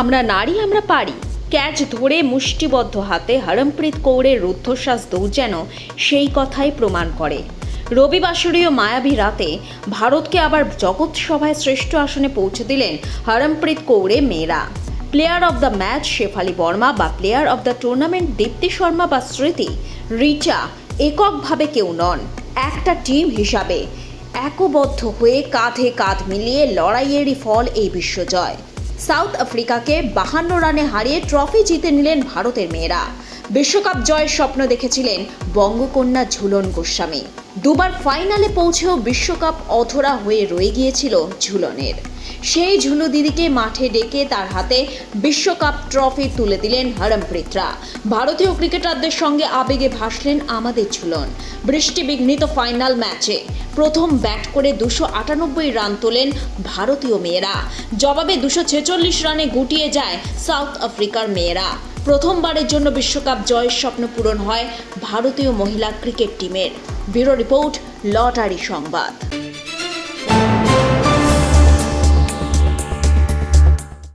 আমরা নারী, আমরা পারি। ক্যাচ ধরে মুষ্টিবদ্ধ হাতে হরমপ্রীত কৌরের রুদ্ধশ্বাস দৌড় যেন সেই কথাই প্রমাণ করে। রবিবাসরীয় মায়াবী রাতে ভারতকে আবার জগৎ সভায় শ্রেষ্ঠ আসনে পৌঁছে দিলেন হরমপ্রীত কৌরে মেয়েরা। Player of the match Shafali Verma বা player of the tournament Deepti Sharma বা স্মৃতি রিচা এককভাবে কেউ নন, একটা টিম হিসাবে। একবদ্ধ হয়ে কাঁধে কাঁধ মিলিয়ে লড়াইয়েরই ফল এই বিশ্বজয়। সাউথ আফ্রিকাকে বাহান্ন রানে হারিয়ে ট্রফি জিতে নিলেন ভারতের মেয়েরা। বিশ্বকাপ জয়ের স্বপ্ন দেখেছিলেন বঙ্গকন্যা ঝুলন গোস্বামী। দুবার ফাইনালে পৌঁছেও বিশ্বকাপ অধরা হয়ে রয়ে গিয়েছিল ঝুলনের। সেই ঝুলু দিদিকে মাঠে ডেকে তার হাতে বিশ্বকাপ ট্রফি তুলে দিলেন হরমপ্রীতরা। ভারতীয় ক্রিকেটারদের সঙ্গে আবেগে ভাসলেন আমাদের ঝুলন। বৃষ্টি বিঘ্নিত ফাইনাল ম্যাচে প্রথম ব্যাট করে দুশো আটানব্বই রান তোলেন ভারতীয় মেয়েরা। জবাবে দুশো ছেচল্লিশ রানে গুটিয়ে যায় সাউথ আফ্রিকার মেয়েরা। প্রথমবারের জন্য বিশ্বকাপ জয়ের স্বপ্ন পূরণ হয় ভারতীয় মহিলা ক্রিকেট টিমের। ব্যুরো রিপোর্ট লটারি সংবাদ।